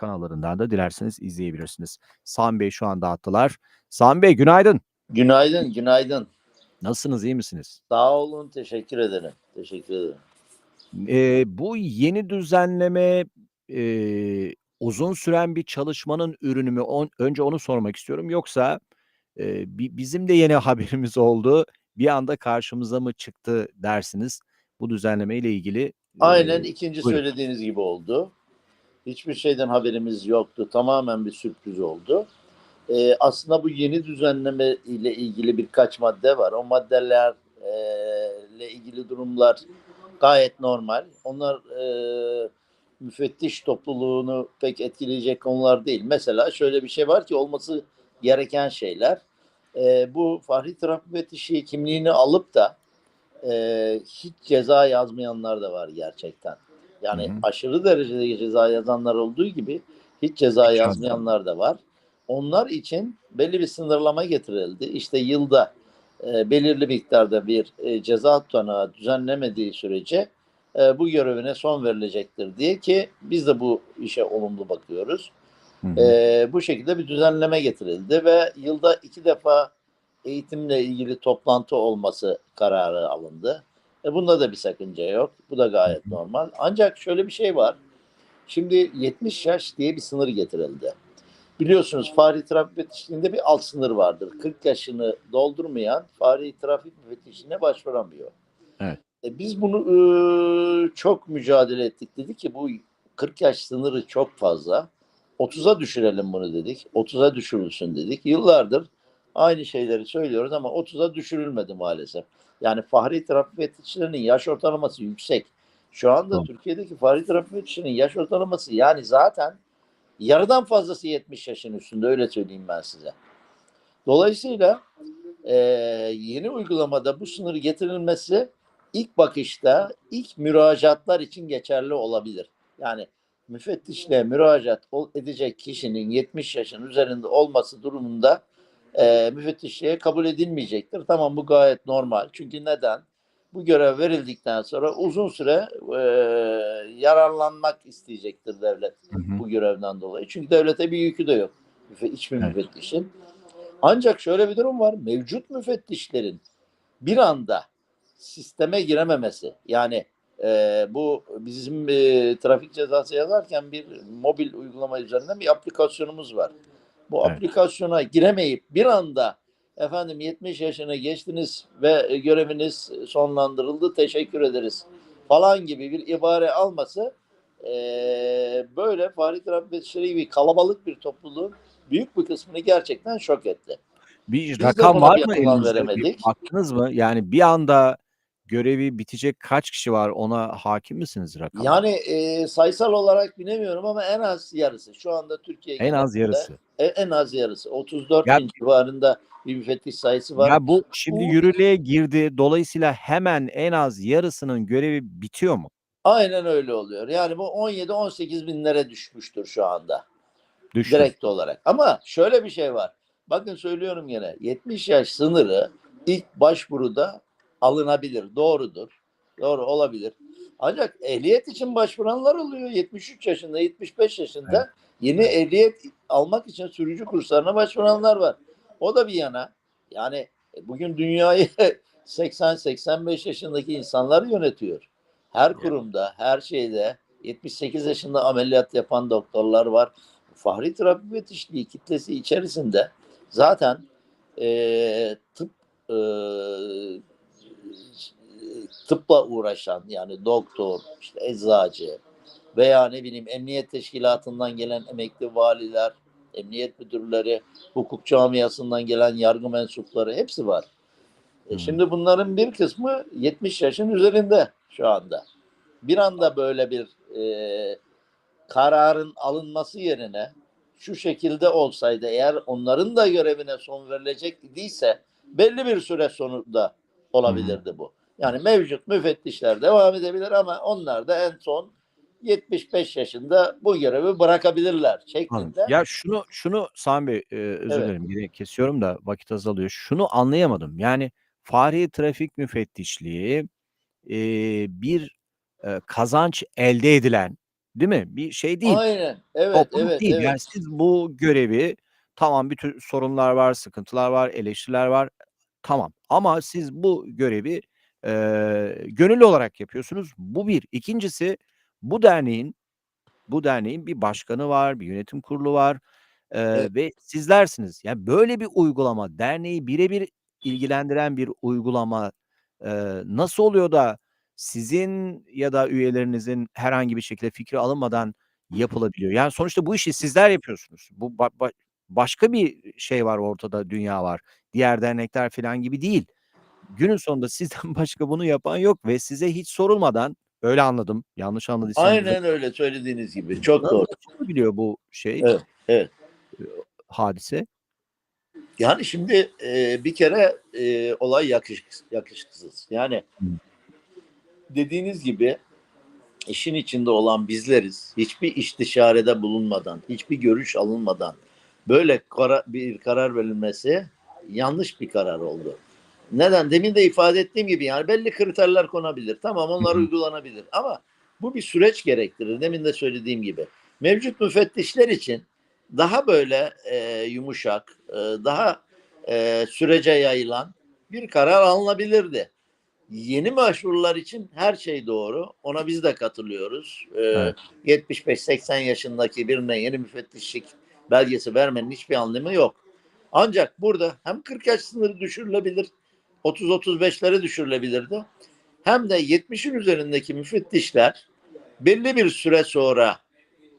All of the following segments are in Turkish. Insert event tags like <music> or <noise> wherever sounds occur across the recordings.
kanallarından da dilerseniz izleyebilirsiniz. Sami Bey şu anda attılar. Sami Bey günaydın. Günaydın, günaydın. Nasılsınız, iyi misiniz? Sağ olun, teşekkür ederim. Teşekkür ederim. Eee, bu yeni düzenleme, eee, uzun süren bir çalışmanın ürünü mü? On önce onu sormak istiyorum. Yoksa, eee, bi bizim de yeni <laughs> haberimiz oldu. Bir anda karşımıza mı çıktı dersiniz? Bu düzenlemeyle ilgili, Aynen eee, 2. buyurun. söylediğiniz gibi oldu. Hiçbir şeyden haberimiz yoktu. Tamamen bir sürpriz oldu. Eee, aslında bu yeni düzenleme ile ilgili birkaç madde var. O maddeler eee, ile ilgili durumlar gayet normal. Onlar eee, müfettiş topluluğunu pek etkileyecek konular değil. Mesela şöyle bir şey var ki olması gereken şeyler. Eee, bu Fahri Trafik Müfettişi kimliğini alıp da eee, hiç ceza yazmayanlar da var gerçekten. Yani hı. aşırı derecede ceza yazanlar olduğu gibi hiç ceza yazmayanlar da var. Onlar için belli bir sınırlama getirildi. İşte yılda eee, belirli miktarda bir eee, ceza tutanağı düzenlemediği sürece eee, bu görevine son verilecektir diye ki biz de bu işe olumlu bakıyoruz. Hı hı. Eee, bu şekilde bir düzenleme getirildi ve yılda iki defa eğitimle ilgili toplantı olması kararı alındı. E bunda da bir sakınca yok. Bu da gayet normal. Ancak şöyle bir şey var. Şimdi 70 yaş diye bir sınır getirildi. Biliyorsunuz fahri trafik müfettişliğinde bir alt sınır vardır. 40 yaşını doldurmayan fahri trafik müfettişliğine başvuramıyor. Evet. E biz bunu ıı, çok mücadele ettik. Dedik ki bu 40 yaş sınırı çok fazla. 30'a düşürelim bunu dedik. 30'a düşürülsün dedik. Yıllardır aynı şeyleri söylüyoruz ama 30'a düşürülmedi maalesef. Yani fahri trafik müfettişlerinin yaş ortalaması yüksek. Şu anda Doğru. Türkiye'deki fahri trafik müfettişlerinin yaş ortalaması yani zaten yarıdan fazlası 70 yaşın üstünde öyle söyleyeyim ben size. Dolayısıyla eee, yeni uygulamada bu sınır getirilmesi ilk bakışta ilk müracaatlar için geçerli olabilir. Yani müfettişle müracaat edecek kişinin 70 yaşın üzerinde olması durumunda eee müfettişliğe kabul edilmeyecektir. Tamam bu gayet normal. Çünkü neden? Bu görev verildikten sonra uzun süre eee, yararlanmak isteyecektir devlet Hı hı. bu görevden dolayı. Çünkü devlete bir yükü de yok. Hiçbir Evet. müfettişin. Ancak şöyle bir durum var. Mevcut müfettişlerin bir anda sisteme girememesi. Yani e, bu bizim e, trafik cezası yazarken bir mobil uygulama üzerinden bir aplikasyonumuz var. Bu Evet. aplikasyona giremeyip bir anda efendim 70 yaşına geçtiniz ve e, göreviniz sonlandırıldı teşekkür ederiz falan gibi bir ibare alması e, böyle fahri müfettişleri gibi kalabalık bir topluluğun büyük bir kısmını gerçekten şok etti. Bir Biz rakam var mı elinizde? Veremedik. baktınız mı? Yani bir anda görevi bitecek kaç kişi var? Ona hakim misiniz rakama? Yani e, sayısal olarak bilemiyorum ama en az yarısı. Şu anda Türkiye En az yarısı. e- en az yarısı. 34 Ya bin civarında bir müfettiş sayısı var. Ya bu şimdi Bu yürürlüğe girdi. Dolayısıyla hemen en az yarısının görevi bitiyor mu? aynen öyle oluyor. Yani bu 17-18 binlere düşmüştür şu anda Düştü. direkt olarak. Ama şöyle bir şey var. Bakın söylüyorum yine 70 yaş sınırı ilk başvuruda alınabilir. Doğrudur. Doğru olabilir. Ancak ehliyet için başvuranlar oluyor. 73 yaşında, 75 yaşında Evet. yeni ehliyet almak için sürücü kurslarına başvuranlar var. O da bir yana. Yani e, bugün dünyayı <laughs> 80-85 yaşındaki insanlar yönetiyor. Her kurumda, her şeyde 78 yaşında ameliyat yapan doktorlar var. Fahri trafik müfettişliği kitlesi içerisinde zaten e, tıp e, tıpla uğraşan yani doktor, işte eczacı veya ne bileyim emniyet teşkilatından gelen emekli valiler, emniyet müdürleri, hukuk camiasından gelen yargı mensupları hepsi var. E Hı. şimdi bunların bir kısmı 70 yaşın üzerinde şu anda. Bir anda böyle bir e, kararın alınması yerine şu şekilde olsaydı eğer onların da görevine son verilecek idiyse belli bir süre sonunda olabilirdi bu. Yani mevcut müfettişler devam edebilir ama onlar da en son 75 yaşında bu görevi bırakabilirler şeklinde. Ya şunu şunu Sami Bey, eee, özür Evet. dilerim kesiyorum da vakit azalıyor. Şunu anlayamadım. Yani fahri trafik müfettişliği eee, bir eee, kazanç elde edilen Değil mi? Bir şey değil. Aynen. Evet, Topluluk evet, değil. Yani evet. siz bu görevi tamam bir tür sorunlar var, sıkıntılar var, eleştiriler var. Tamam ama siz bu görevi, eee, gönüllü olarak yapıyorsunuz. Bu 1. 2'ncisi bu derneğin bu derneğin bir başkanı var, bir yönetim kurulu var, eee, Evet. ve sizlersiniz. Yani böyle bir uygulama, derneği birebir ilgilendiren bir uygulama, eee, nasıl oluyor da sizin ya da üyelerinizin herhangi bir şekilde fikri alınmadan yapılabiliyor? Yani sonuçta bu işi sizler yapıyorsunuz. Bu ba ba başka bir şey var ortada, dünya var. Diğer dernekler filan gibi değil. Günün sonunda sizden <laughs> başka bunu yapan yok ve size hiç sorulmadan, öyle anladım, yanlış anladıysam Aynen öyle söylediğiniz gibi. Çok doğru. yapılabiliyor bu şey? Evet, evet. Hadise? Yani şimdi, eee, bir kere, eee, olay yakışıks yakışıksız. Yani dediğiniz gibi işin içinde olan bizleriz. Hiçbir istişarede bulunmadan, hiçbir görüş alınmadan böyle kara bir karar verilmesi yanlış bir karar oldu. Neden? Demin de ifade ettiğim gibi yani belli kriterler konabilir. Tamam onlar uygulanabilir ama bu bir süreç gerektirir. Demin de söylediğim gibi. Mevcut müfettişler için daha böyle, eee, yumuşak, eee, daha, eee, sürece yayılan bir karar alınabilirdi. Yeni başvurular için her şey doğru. Ona biz de katılıyoruz. Eee, Evet. 75-80 yaşındaki birine yeni müfettişlik belgesi vermenin hiçbir anlamı yok. Ancak burada hem 40 yaş sınırı düşürülebilir, 30-35'lere düşürülebilirdi. Hem de 70'in üzerindeki müfettişler belli bir süre sonra,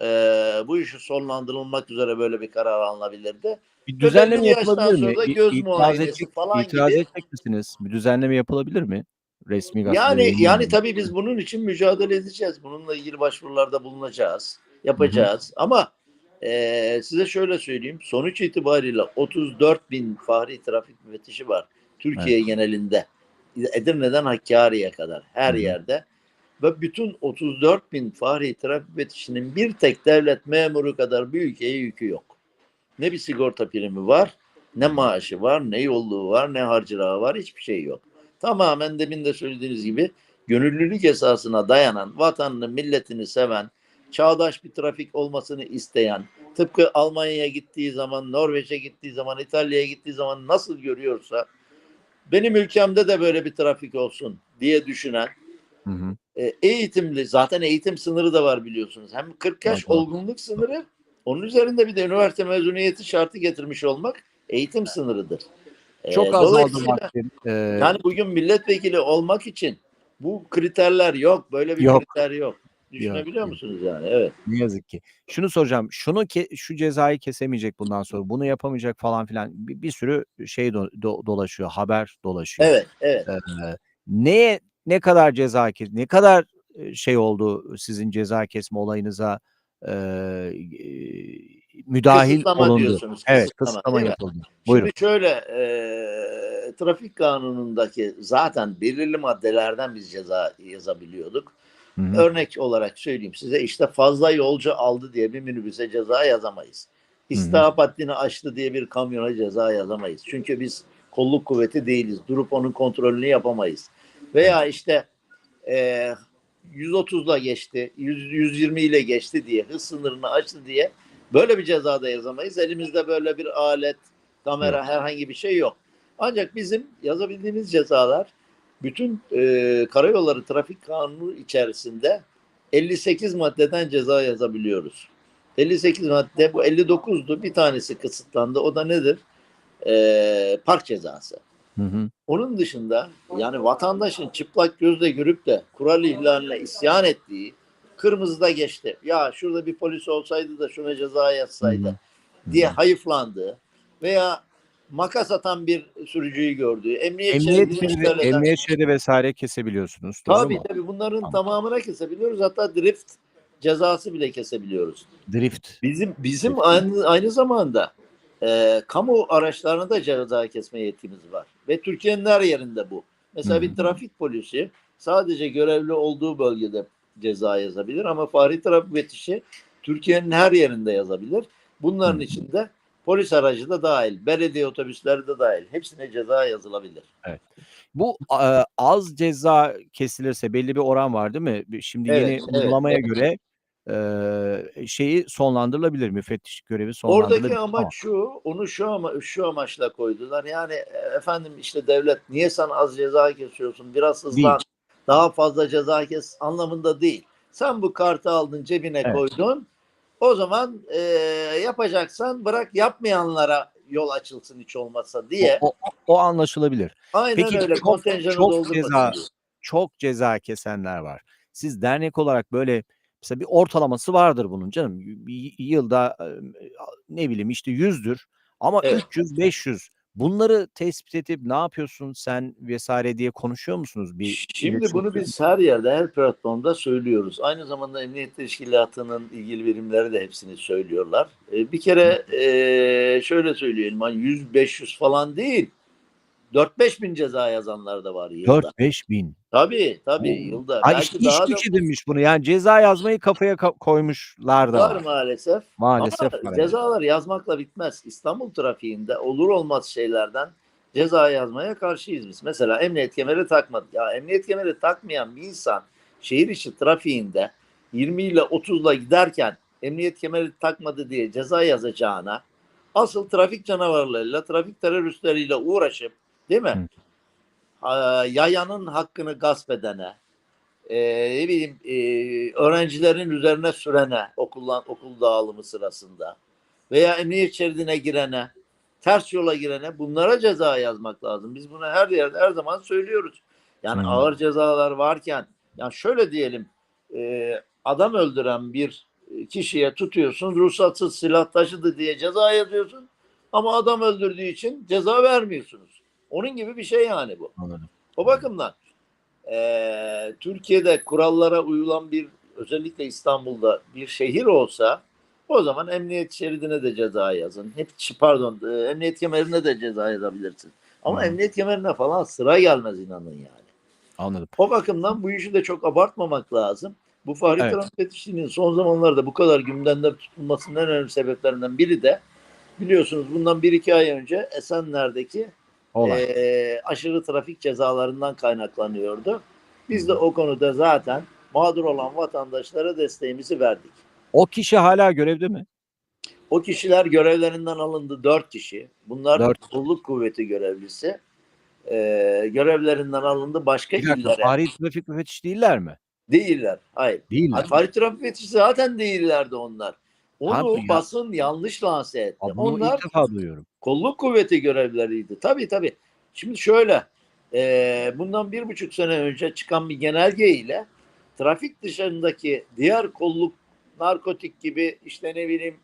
eee, bu işi sonlandırılmak üzere böyle bir karar alınabilirdi. Bir düzenleme yapılabilir mi? göz itiraz edecek falan itiraz gibi edecek misiniz? Bir düzenleme yapılabilir mi? Gazetede Yani yani yayınlanmadan. tabii biz bunun için mücadele edeceğiz. Bununla ilgili başvurularda bulunacağız, Hı hı. yapacağız ama, eee, size şöyle söyleyeyim, sonuç itibariyle 34.000 fahri trafik müfettişi var Türkiye Evet. genelinde. Edirne'den Hakkari'ye kadar her Hı yerde ve bütün 34.000 fahri trafik müfettişinin bir tek devlet memuru kadar bir ülkeye yükü yok. Ne bir sigorta primi var, ne maaşı var, ne yolluğu var, ne harcırahı var, hiçbir şey yok. Tamamen demin de söylediğiniz gibi gönüllülük esasına dayanan, vatanını, milletini seven, çağdaş bir trafik olmasını isteyen, tıpkı Almanya'ya gittiği zaman, Norveç'e gittiği zaman, İtalya'ya gittiği zaman nasıl görüyorsa benim ülkemde de böyle bir trafik olsun diye düşünen, Hı hı. eee, eğitimli, zaten eğitim sınırı da var biliyorsunuz. Hem 40 yaş Evet, var. olgunluk sınırı, onun üzerinde bir de üniversite mezuniyeti şartı getirmiş olmak eğitim sınırıdır. Eee, Çok azaldı dolayısıyla vaktin. Eee yani bugün milletvekili olmak için bu kriterler yok. Böyle bir Yok. kriter yok. Düşünebiliyor yok. musunuz yani? Evet. Ne yazık ki. Şunu soracağım, şunu ke şu cezayı kesemeyecek bundan sonra, bunu yapamayacak falan filan bir bir sürü şey do do dolaşıyor, haber dolaşıyor. Evet, evet. Eee, neye ne kadar ceza kes ne kadar, şey oldu sizin ceza kesme olayınıza, iii, müdahil Kısıtlama olundu? diyorsunuz, Evet, kısıtlama, kısıtlama yapıldı. Buyurun. Şimdi şöyle, eee, trafik kanunundaki zaten belirli maddelerden biz ceza yazabiliyorduk. Hı hı. Örnek olarak söyleyeyim size, işte fazla yolcu aldı diye bir minibüse ceza yazamayız. İstihap haddini aştı diye bir kamyona ceza yazamayız. Çünkü biz kolluk kuvveti değiliz. Durup onun kontrolünü yapamayız. Veya işte, eee, 130'la geçti, 100 120 ile geçti diye, hız sınırını aştı diye böyle bir ceza da yazamayız. Elimizde böyle bir alet, kamera, herhangi bir şey yok. Ancak bizim yazabildiğimiz cezalar bütün, eee, karayolları trafik kanunu içerisinde 58 maddeden ceza yazabiliyoruz. 58 madde, bu 59'du. Bir tanesi kısıtlandı. O da nedir? Eee, park cezası. Hı hı. Onun dışında yani vatandaşın çıplak gözle görüp de kural ihlaline isyan ettiği, kırmızıda geçti, ya şurada bir polis olsaydı da şuna ceza Hı hı. yazsaydı Hı diye hayıflandığı veya makas atan bir sürücüyü gördüğü, emniyet Emniyet şeridi emniyet şeridi vs. kesebiliyorsunuz. Doğru Tabii mu? tabii bunların Tamam. tamamına kesebiliyoruz. Hatta drift cezası bile kesebiliyoruz. Drift. Bizim bizim Drift. aynı aynı zamanda eee, kamu araçlarına da ceza kesme yetkimiz var ve Türkiye'nin her yerinde bu. Mesela hı. bir trafik polisi sadece görevli olduğu bölgede ceza yazabilir ama fahri trafik müfettişi Türkiye'nin her yerinde yazabilir. Bunların hı. içinde polis aracı da dahil, belediye otobüsleri de dahil. Hepsine ceza yazılabilir. Evet. Bu, aaa, az ceza kesilirse belli bir oran var değil mi? Şimdi Evet, yeni uygulamaya evet. göre eee, şeyi sonlandırılabilir, müfettişlik görevi sonlandırılabilir Oradaki ama amaç şu, onu şu ama şu amaçla koydular. Yani e, efendim işte devlet niye sen az ceza kesiyorsun? Biraz Değil. hızlan. Daha fazla ceza kes anlamında değil. Sen bu kartı aldın cebine Evet. koydun. O zaman e, yapacaksan bırak yapmayanlara yol açılsın hiç olmazsa diye. O, o, o anlaşılabilir. Aynen Peki öyle. çok çok ceza çok ceza kesenler var. Siz dernek olarak böyle mesela bir ortalaması vardır bunun canım. Bir yılda ne bileyim işte yüzdür ama Evet. 300 500 bunları tespit edip ne yapıyorsun sen vesaire diye konuşuyor musunuz? Bir Şimdi bunu biz her yerde, her platformda söylüyoruz. Aynı zamanda Emniyet Teşkilatı'nın ilgili birimleri de hepsini söylüyorlar. Bir kere şöyle söyleyelim, hani 100-500 falan değil, 4-5 bin ceza yazanlar da var yılda. 4-5 bin. Tabii tabii Oo. yılda. Ha Belki işte iş daha da bunu. Yani ceza yazmayı kafaya ka- koymuşlar da var var. maalesef. Maalesef Ama var. evet. cezalar yazmakla bitmez. İstanbul trafiğinde olur olmaz şeylerden ceza yazmaya karşıyız biz. Mesela emniyet kemeri takmadı. Ya emniyet kemeri takmayan bir insan şehir içi trafiğinde 20 ile 30 ile giderken emniyet kemeri takmadı diye ceza yazacağına asıl trafik canavarlarıyla, trafik teröristleriyle uğraşıp değil mi? Aa, Yayanın hakkını gasp edene, e, ne bileyim e, öğrencilerin üzerine sürene okuldan okul dağılımı sırasında veya emniyet şeridine girene, ters yola girene bunlara ceza yazmak lazım. Biz bunu her yerde her zaman söylüyoruz. Yani Hı. ağır cezalar varken, yani şöyle diyelim, e, adam öldüren bir kişiye tutuyorsun, ruhsatsız silah taşıdı diye ceza yazıyorsun ama adam öldürdüğü için ceza vermiyorsunuz. Onun gibi bir şey yani bu. Anladım. O bakımdan eee, Türkiye'de kurallara uyulan bir özellikle İstanbul'da bir şehir olsa o zaman emniyet şeridine de ceza yazın. Hep pardon e, emniyet kemerine de ceza yazabilirsin. Ama Hı. emniyet kemerine falan sıra gelmez inanın yani. Anladım. O bakımdan bu işi de çok abartmamak lazım. Bu Fahri Evet. Trafik Fetişliğinin son zamanlarda bu kadar gündemde tutulmasının en önemli sebeplerinden biri de biliyorsunuz bundan bir iki ay önce Esenler'deki Olay. e, aşırı trafik cezalarından kaynaklanıyordu. Biz de o konuda zaten mağdur olan vatandaşlara desteğimizi verdik. O kişi hala görevde mi? O kişiler görevlerinden alındı dört kişi. Bunlar Dört. kolluk kuvveti görevlisi. E, görevlerinden alındı başka Bir dakika, illere. Fahri trafik müfettiş değiller mi? Değiller. Hayır. Hayır, Fahri Trafik Fetişi zaten değillerdi onlar. Onu Abi ya- basın yanlış lanse etti. Abi bunu onlar ilk defa duyuyorum. kolluk kuvveti görevleriydi. Tabii tabii. Şimdi şöyle, e, bundan bir buçuk sene önce çıkan bir genelge ile trafik dışındaki diğer kolluk, narkotik gibi işte ne bileyim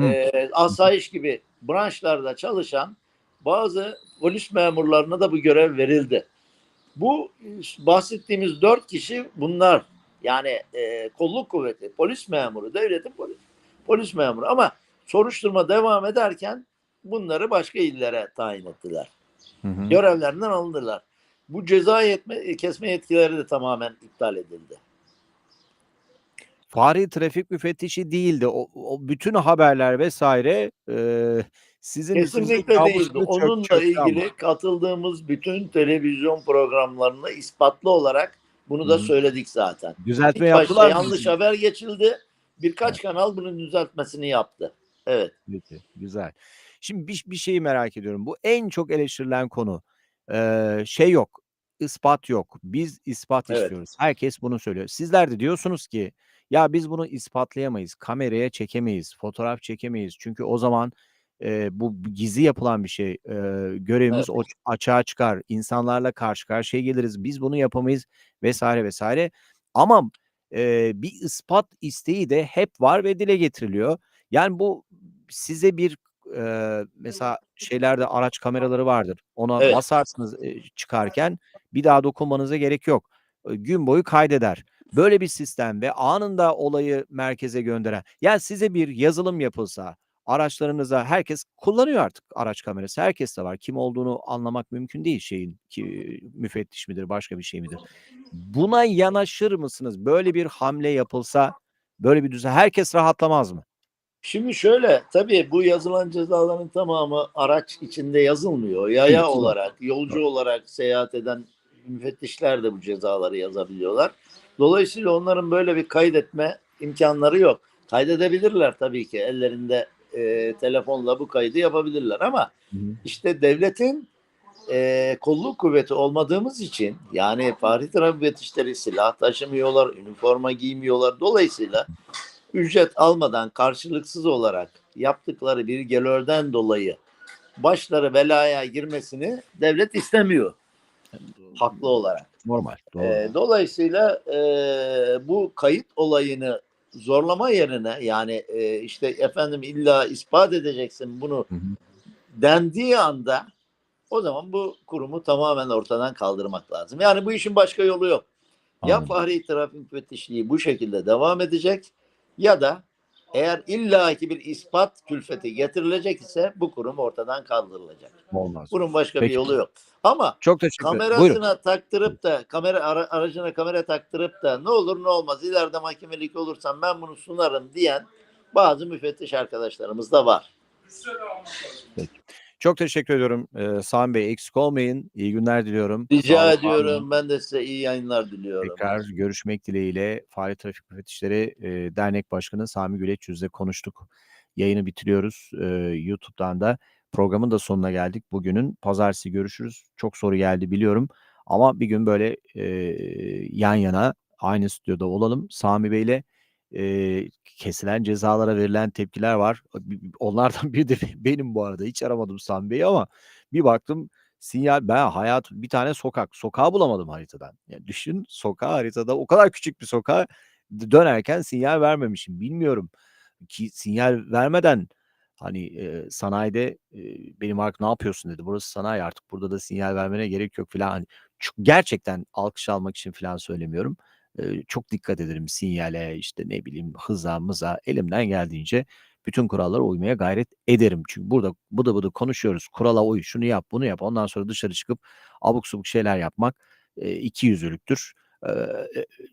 e, asayiş gibi branşlarda çalışan bazı polis memurlarına da bu görev verildi. Bu bahsettiğimiz dört kişi bunlar. Yani e, kolluk kuvveti, polis memuru, devletin polis, polis memuru. Ama soruşturma devam ederken bunları başka illere tayin ettiler. Hı hı. Görevlerinden alındılar. Bu ceza yetme, kesme yetkileri de tamamen iptal edildi. Fahri trafik müfettişi değildi. O, o bütün haberler vesaire e, sizin Kesinlikle değildi. çök- Onunla ama. ilgili katıldığımız bütün televizyon programlarında ispatlı olarak bunu da Hı. söyledik zaten. Düzeltme başta yaptılar yanlış haber geçildi. Birkaç kanal bunun düzeltmesini yaptı. Evet. Peki, güzel. Şimdi bir, bir şeyi merak ediyorum. Bu en çok eleştirilen konu. Ee, şey yok, ispat yok. Biz ispat Evet. istiyoruz. Herkes bunu söylüyor. Sizler de diyorsunuz ki ya biz bunu ispatlayamayız, kameraya çekemeyiz, fotoğraf çekemeyiz. Çünkü o zaman e, bu gizli yapılan bir şey. E, görevimiz o açığa çıkar. İnsanlarla karşı karşıya geliriz. Biz bunu yapamayız vesaire vesaire. Ama e, bir ispat isteği de hep var ve dile getiriliyor. Yani bu size bir e, mesela şeylerde araç kameraları vardır. Ona Evet. basarsınız e, çıkarken bir daha dokunmanıza gerek yok. E, gün boyu kaydeder. Böyle bir sistem ve anında olayı merkeze gönderen. Yani size bir yazılım yapılsa araçlarınıza herkes kullanıyor artık araç kamerası. Herkes de var. Kim olduğunu anlamak mümkün değil şeyin ki müfettiş midir başka bir şey midir? Buna yanaşır mısınız? Böyle bir hamle yapılsa böyle bir düzen herkes rahatlamaz mı? Şimdi şöyle tabii bu yazılan cezaların tamamı araç içinde yazılmıyor. Yaya Evet, olarak, yolcu olarak seyahat eden müfettişler de bu cezaları yazabiliyorlar. Dolayısıyla onların böyle bir kaydetme imkanları yok. Kaydedebilirler tabii ki. Ellerinde e, telefonla bu kaydı yapabilirler ama Hı hı. işte devletin e, kolluk kuvveti olmadığımız için yani Fahri Trafik müfettişleri silah taşımıyorlar, üniforma giymiyorlar. Dolayısıyla ücret almadan karşılıksız olarak yaptıkları bir gelörden dolayı başları belaya girmesini devlet istemiyor haklı olarak. Normal. Doğru. Ee, dolayısıyla e, bu kayıt olayını zorlama yerine yani e, işte efendim illa ispat edeceksin bunu Hı hı. dendiği anda o zaman bu kurumu tamamen ortadan kaldırmak lazım. Yani bu işin başka yolu yok. Ya Anladım. Fahri Trafik Müfettişliği bu şekilde devam edecek ya da eğer illaki bir ispat külfeti getirilecek ise bu kurum ortadan kaldırılacak. Olmaz. Bunun başka Peki. bir yolu yok. Ama Çok teşekkür ederim. Buyurun. kamerasına taktırıp da kamera ara- aracına kamera taktırıp da ne olur ne olmaz ileride mahkemelik olursam ben bunu sunarım diyen bazı müfettiş arkadaşlarımız da var. Çok teşekkür ediyorum. Ee, Sami Bey eksik olmayın. İyi günler diliyorum. Rica Sağ olun, ediyorum. Ben de size iyi yayınlar diliyorum. Tekrar görüşmek dileğiyle Fahri Trafik Müfettişleri e, Dernek Başkanı Sami Güleç Yüz'le konuştuk. Yayını bitiriyoruz. E, YouTube'dan da programın da sonuna geldik. Bugünün pazartesi görüşürüz. Çok soru geldi biliyorum. Ama bir gün böyle e, yan yana aynı stüdyoda olalım. Sami Bey'le e, kesilen cezalara verilen tepkiler var. Onlardan <laughs> biri de benim bu arada. Hiç aramadım Sami Bey'i ama bir baktım sinyal ben hayat bir tane sokak sokağı bulamadım haritadan. Yani düşün sokağı haritada o kadar küçük bir sokağa dönerken sinyal vermemişim. Bilmiyorum ki sinyal vermeden hani e, sanayide e, benim artık ne yapıyorsun dedi. Burası sanayi artık burada da sinyal vermene gerek yok falan. Hani gerçekten alkış almak için falan söylemiyorum. Çok dikkat ederim sinyale işte ne bileyim hıza mıza elimden geldiğince bütün kurallara uymaya gayret ederim. Çünkü burada bıdı bıdı konuşuyoruz. Kurala uy, şunu yap, bunu yap. Ondan sonra dışarı çıkıp abuk subuk şeyler yapmak e, iki yüzlülüktür. E,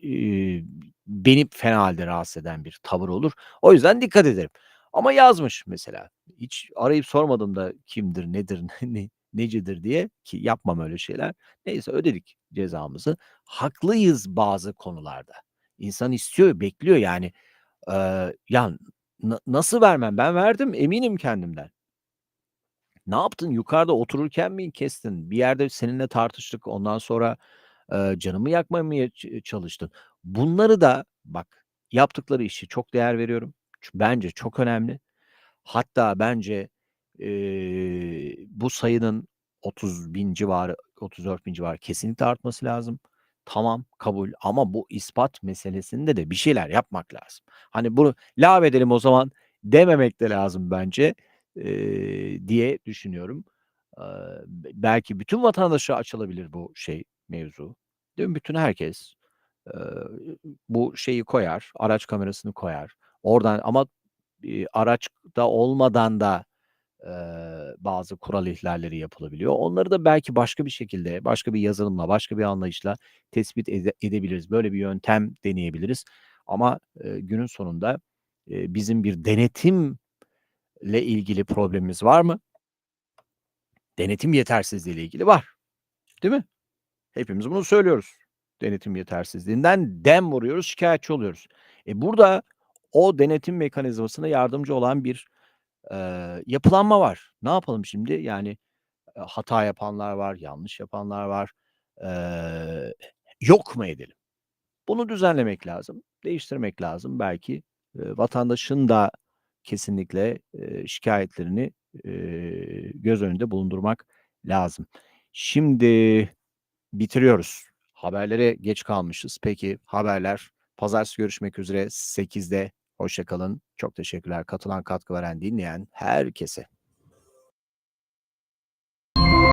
e, beni fena halde rahatsız eden bir tavır olur. O yüzden dikkat ederim. Ama yazmış mesela. Hiç arayıp sormadım da kimdir, nedir, <laughs> ne, necidir diye ki yapmam öyle şeyler. Neyse ödedik cezamızı. Haklıyız bazı konularda. İnsan istiyor, bekliyor yani. Eee, ya na- nasıl vermem? Ben verdim eminim kendimden. Ne yaptın? Yukarıda otururken mi kestin? Bir yerde seninle tartıştık. Ondan sonra eee, canımı yakmaya mı çalıştın? Bunları da bak yaptıkları işi çok değer veriyorum. Bence çok önemli. Hatta bence eee, bu sayının 30 bin civarı, 34 bin civarı kesinlikle artması lazım. Tamam kabul ama bu ispat meselesinde de bir şeyler yapmak lazım. Hani bunu lav edelim o zaman dememek de lazım bence eee, diye düşünüyorum. Be- belki bütün vatandaşa açılabilir bu şey mevzu. Değil mi? Bütün herkes eee, bu şeyi koyar, araç kamerasını koyar. Oradan ama eee, araçta olmadan da bazı kural ihlalleri yapılabiliyor. Onları da belki başka bir şekilde, başka bir yazılımla, başka bir anlayışla tespit ede- edebiliriz. Böyle bir yöntem deneyebiliriz. Ama eee, günün sonunda eee, bizim bir denetimle ilgili problemimiz var mı? Denetim yetersizliği ile ilgili var. Değil mi? Hepimiz bunu söylüyoruz. Denetim yetersizliğinden dem vuruyoruz, şikayetçi oluyoruz. E burada o denetim mekanizmasına yardımcı olan bir eee, yapılanma var. Ne yapalım şimdi? Yani e, hata yapanlar var, yanlış yapanlar var. Eee, yok mu edelim? Bunu düzenlemek lazım, değiştirmek lazım. Belki e, vatandaşın da kesinlikle e, şikayetlerini e, göz önünde bulundurmak lazım. Şimdi bitiriyoruz. Haberlere geç kalmışız. Peki haberler pazartesi görüşmek üzere 8'de. Hoşça kalın. Çok teşekkürler katılan katkı veren dinleyen herkese.